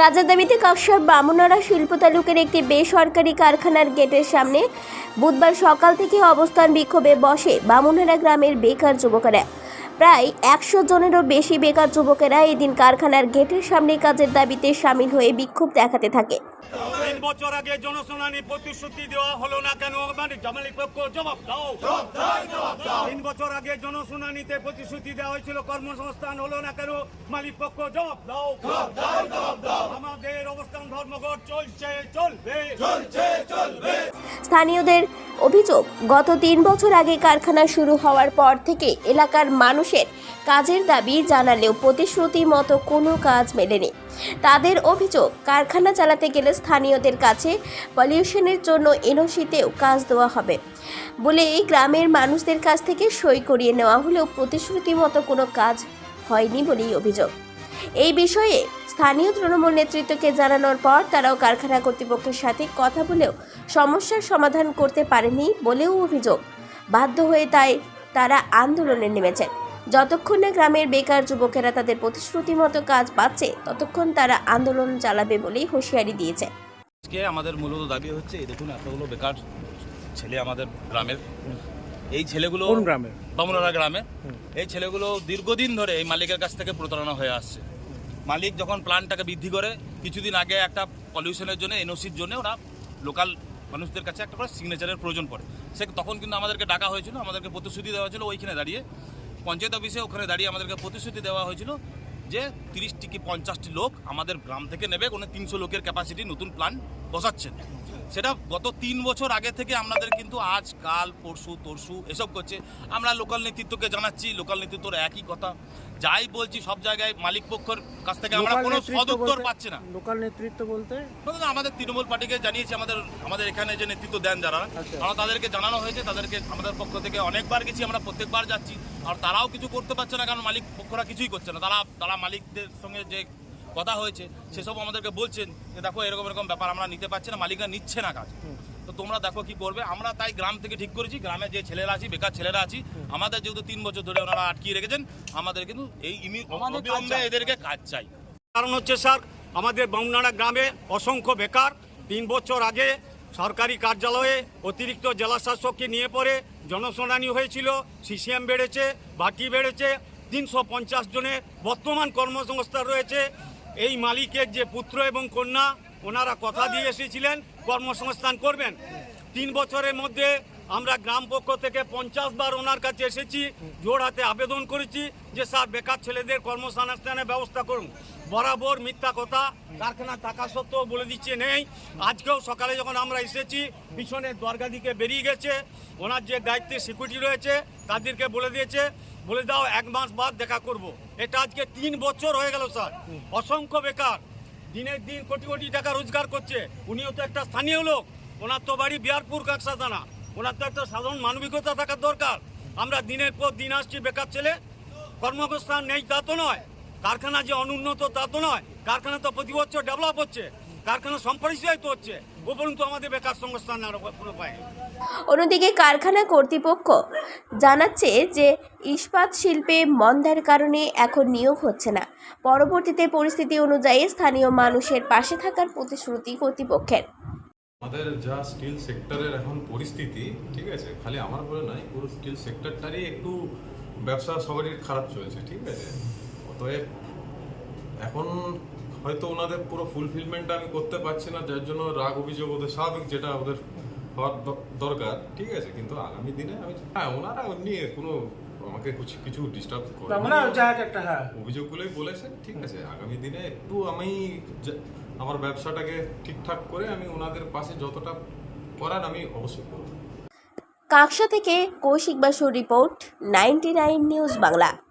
কাজের দাবিতে কাকসার বামুনারা শিল্প তালুকের একটি বেসরকারি কারখানার গেটের সামনে বুধবার সকাল থেকে অবস্থান বিক্ষোভে বসে বামুনারা গ্রামের বেকার যুবকেরা। প্রায় একশো জনেরও বেশি বেকার যুবকেরা এদিন কারখানার গেটের সামনে কাজের দাবিতে সামিল হয়ে বিক্ষোভ দেখাতে থাকে। তিন বছর আগে জনশুনানি প্রতিশ্রুতি দেওয়া হলো না কেন? মানে জামালিক পক্ষ জবাব দাও। তিন বছর আগে জনশুনানিতে প্রতিশ্রুতি দেওয়া হয়েছিল কর্মসংস্থান হলো না কেন? মালিক পক্ষ জবাব দাও। আমাদের অবস্থান ধর্মঘট চলছে চলবে। চলছে চলবে। স্থানীয়দের অভিযোগ, গত তিন বছর আগে কারখানা শুরু হওয়ার পর থেকে এলাকার মানুষের কাজের দাবি জানালেও প্রতিশ্রুতি মতো কোনো কাজ মেলেনি। তাদের অভিযোগ, কারখানা চালাতে গেলে স্থানীয়দের কাছে পলিউশনের জন্য এনওসিতেও কাজ দেওয়া হবে বলে এই গ্রামের মানুষদের কাছ থেকে সই করিয়ে নেওয়া হলেও প্রতিশ্রুতি মতো কোনো কাজ হয়নি বলেই অভিযোগ। এই বিষয়ে স্থানীয় তৃণমূল নেতৃত্বকে জানানোর পর তারাও কারখানা কর্তৃপক্ষের সাথে কথা বলেও সমস্যার সমাধান করতে পারেনি বলেও অভিযোগ। বাধ্য হয়ে তাই তারা আন্দোলনে নেমেছেন। যতক্ষণ না গ্রামের বেকার যুবকেরা তাদের প্রতিশ্রুতি মতো কাজ পাচ্ছে ততক্ষণ তারা আন্দোলন চালাবে বলেই হুঁশিয়ারি দিয়েছে। আজকে আমাদের মূলত দাবি হচ্ছে এই দেখুন এতগুলো বেকার ছেলে আমাদের গ্রামের। এই ছেলেগুলো গ্রামে বামুনারা গ্রামে। এই ছেলেগুলো দীর্ঘদিন ধরে এই মালিকের কাছ থেকে প্রতারণা হয়ে আসছে। মালিক যখন প্ল্যানটাকে বৃদ্ধি করে, কিছুদিন আগে একটা পলিউশনের জন্য এনওসির জন্য ওরা লোকাল মানুষদের কাছে একটা করে সিগনেচারের প্রয়োজন পড়ে। সে তখন কিন্তু আমাদেরকে ডাকা হয়েছিল, আমাদেরকে প্রতিশ্রুতি দেওয়া হয়েছিল ওইখানে দাঁড়িয়ে। পঞ্চায়েত অফিসে ওখানে দাঁড়িয়ে আমাদেরকে প্রতিশ্রুতি দেওয়া হয়েছিল যে তিরিশটি কি পঞ্চাশটি লোক আমাদের গ্রাম থেকে নেবে, কোনো তিনশো লোকের ক্যাপাসিটি নতুন প্ল্যান বসাচ্ছেন। সেটা গত তিন বছর আগে থেকে আমাদের কিন্তু আজ কাল পরশু তরশু এসব করছে। আমরা লোকাল নেতৃত্বকে জানাচ্ছি লোকাল নেতৃত্বর একই কথা। যাই বলছি সব জায়গায় মালিক পক্ষের কাছ থেকে আমরা কোনো সদুত্তর পাচ্ছি না। লোকাল নেতৃত্ব বলতে? আমাদের তৃণমূল পার্টিকে জানিয়েছি আমাদের আমাদের এখানে যে নেতৃত্ব দেন যারা আচ্ছা। আমরা তাদেরকে জানানো হয়েছে তাদেরকে আমাদের পক্ষ থেকে অনেকবার গেছি আমরা প্রত্যেকবার যাচ্ছি। আর তারাও কিছু করতে পারছে না কারণ মালিক পক্ষরা কিছুই করছে না। তারা তারা মালিকদের সঙ্গে যে কথা হয়েছে সেসব আমাদেরকে বলছেন যে দেখো এরকম এরকম ব্যাপার আমরা নিতে পারছি না মালিকরা নিচ্ছে না কাজ। তো তোমরা দেখো কি করবে আমরা তাই গ্রাম থেকে ঠিক করেছি গ্রামে যে ছেলেরা আছি বেকার ছেলেরা আছি আমাদের যেহেতু তিন বছর ধরে ওনারা আটকিয়ে রেখেছেন আমাদের কিন্তু এই ইমি- অবিলম্বে এদেরকে কাজ চাই। কারণ হচ্ছে স্যার আমাদের বামনাড়া গ্রামে অসংখ্য বেকার তিন বছর আগে সরকারি কার্যালয়ে অতিরিক্ত জেলা শাসককে নিয়ে পরে জনশুনানি হয়েছিল সিসিএম বেড়েছে বাকি বেড়েছে তিনশো পঞ্চাশ জনের বর্তমান কর্মসংস্থান রয়েছে এই মালিকের যে পুত্র এবং কন্যা, ওনারা কথা দিয়ে এসেছিলেন, কর্মসংস্থান করবেন। তিন বছরের মধ্যে আমরা গ্রাম পক্ষ থেকে পঞ্চাশ বার ওনার কাছে এসেছি, জোর হাতে আবেদন করেছি যে, স্যার, বেকার ছেলেদের কর্মসংস্থানের ব্যবস্থা করুন। বরাবর মিথ্যা কথা কারখানা টাকা সত্ত্বেও বলে দিচ্ছে নেই। আজকেও সকালে যখন আমরা এসেছি পিছনে দরগা দিকে বেরিয়ে গেছে। ওনার যে দায়িত্বে সিকিউরিটি রয়েছে, তাদেরকে বলে দিয়েছে বলে দাও, এক মাস বাদ দেখা করব। এটা আজকে তিন বছর হয়ে গেল, স্যার। অসংখ্য বেকার। দিনের দিন কোটি কোটি টাকা রোজগার করছে। উনিও তো একটা স্থানীয় লোক। ওনার তো বাড়ি বিহারপুর কাকসা থানা ওনার তো একটা সাধারণ মানবিকতা থাকার দরকার। আমরা দিনের পর দিন আসছি, বেকার ছেলে। কর্মসংস্থান নেই, তা তো নয়। কারখানা যে অনুন্নত, তা তো নয়। কারখানা তো প্রতি বছর ডেভেলপ হচ্ছে। কারখানা আমাদের বেকার সংস্থান কোনো অন্যদিকে কারখানা কর্তৃপক্ষ জানাচ্ছে যে ইস্পাত শিল্পে মন্দার কারণে এখন নিয়োগ হচ্ছে না। পরবর্তীতে পরিস্থিতি অনুযায়ী স্থানীয় মানুষের পাশে থাকার প্রতিশ্রুতি কর্তৃপক্ষের। আমাদের যা স্টিল সেক্টরের এখন পরিস্থিতি, ঠিক আছে, খালি আমার বলে নাই পুরো স্টিল সেক্টরটারই একটু ব্যবসা সবারই খারাপ চলছে, ঠিক আছে। অতএব এখন হয়তো ওনাদের পুরো ফুলফিলমেন্টটা আমি করতে পারছি না, যার জন্য রাগ, অভিযোগ, ওদের স্বাভাবিক যেটা ওদের হওয়ার দরকার, ঠিক আছে। কিন্তু আগামী দিনে আমি হ্যাঁ ওনারা নিয়ে কোনো আমাকে কিছু কিছু ডিস্টার্ব করে। মানে যাক একটা হ্যাঁ। অভিযোগগুলোই বলেছেন ঠিক আছে আগামী দিনে একটু আমি আমার ব্যবসাটাকে ঠিকঠাক করে আমি ওনাদের পাশে যতটা করার আমি অবশ্যই করব। কাকসা থেকে কৌশিক বাসুর রিপোর্ট নাইনটি নিউজ বাংলা।